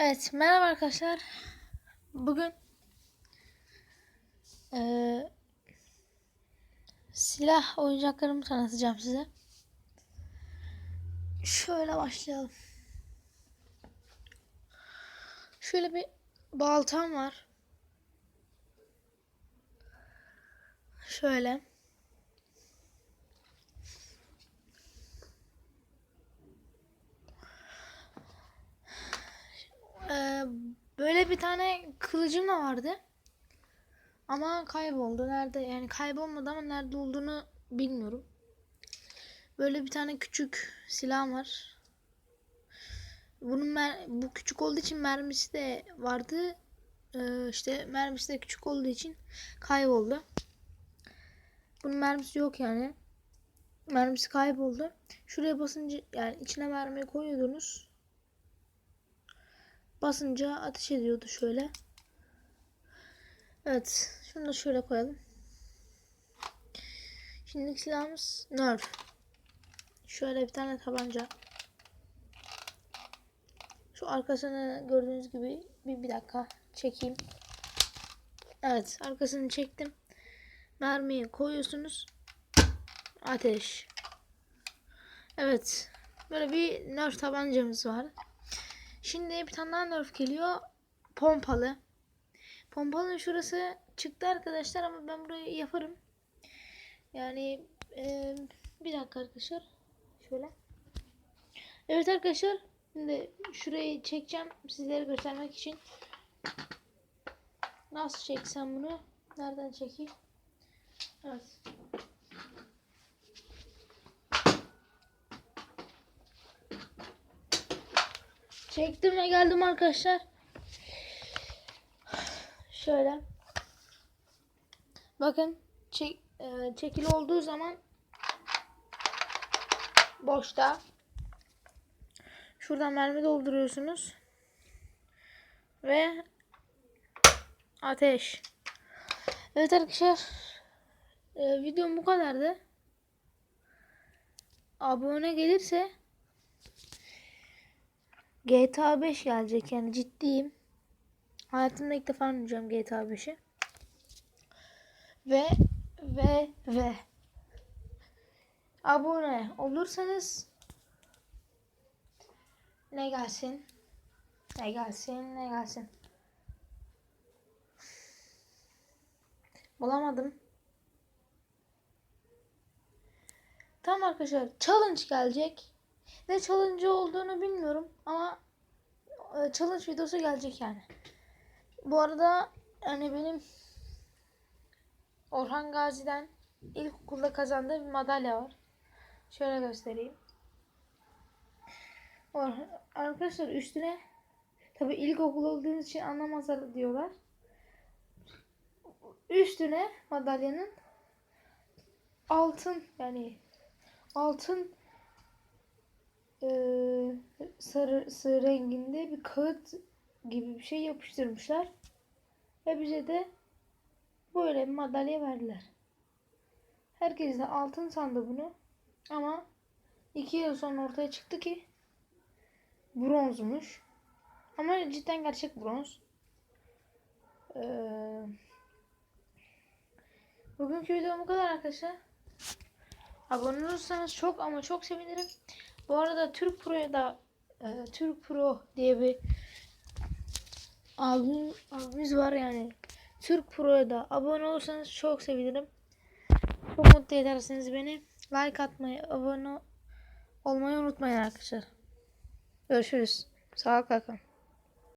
Evet, merhaba arkadaşlar. Bugün eee, silah oyuncaklarımı tanıtacağım size. Şöyle başlayalım. Şöyle bir baltam var. Şöyle. Ee, böyle bir tane kılıcım da vardı. Ama kayboldu. Nerede? Yani kaybolmadı ama nerede olduğunu bilmiyorum. Böyle bir tane küçük silah var. Bunun mer- bu küçük olduğu için mermisi de vardı. Ee, işte mermisi de küçük olduğu için kayboldu. Bunun mermisi yok yani. Mermisi kayboldu. Şuraya basınca yani içine mermiyi koyuyordunuz. Basınca ateş ediyordu şöyle. Evet. Şunu da şöyle koyalım. Şimdiki silahımız Nerf. Şöyle bir tane tabanca. Şu arkasını gördüğünüz gibi bir, bir dakika çekeyim. Evet arkasını çektim. Mermiyi koyuyorsunuz. Ateş. Evet. Böyle bir Nerf tabancamız var. Şimdi bir tane daha nerf geliyor. Pompalı. Pompalının şurası çıktı arkadaşlar ama ben burayı yaparım. Yani e, bir dakika arkadaşlar. Şöyle. Evet arkadaşlar. Şimdi şurayı çekeceğim sizlere göstermek için. Nasıl çeksem bunu? Nereden çekeyim? Evet. Çektim ve geldim arkadaşlar. Şöyle. Bakın çek, e, çekili olduğu zaman boşta. Şuradan mermi dolduruyorsunuz. Ve ateş. Evet arkadaşlar. E, videom bu kadardı. Abone gelirse GTA 5 gelecek yani ciddiyim. Hayatımda ilk defa oynayacağım GTA 5'i. Ve ve ve abone olursanız ne gelsin? Ne gelsin? Ne gelsin? Bulamadım. Tamam arkadaşlar challenge gelecek. Ne challenge olduğunu bilmiyorum ama e, challenge videosu gelecek yani. Bu arada hani benim Orhan Gazi'den ilkokulda kazandığı bir madalya var. Şöyle göstereyim. Orhan, arkadaşlar üstüne tabi ilkokul olduğunuz için anlamazlar diyorlar. Üstüne madalyanın altın yani altın e, sarı, sarı renginde bir kağıt gibi bir şey yapıştırmışlar. Ve bize de böyle bir madalya verdiler. Herkes de altın sandı bunu. Ama iki yıl sonra ortaya çıktı ki bronzmuş. Ama cidden gerçek bronz. Ee, bugünkü videom bu kadar arkadaşlar. Abone olursanız çok ama çok sevinirim. Bu arada Türk Pro'ya da e, Türk Pro diye bir abim, abimiz var yani. Türk Pro'ya da abone olursanız çok sevinirim. Çok mutlu edersiniz beni. Like atmayı, abone olmayı unutmayın arkadaşlar. Görüşürüz. Sağ kalın.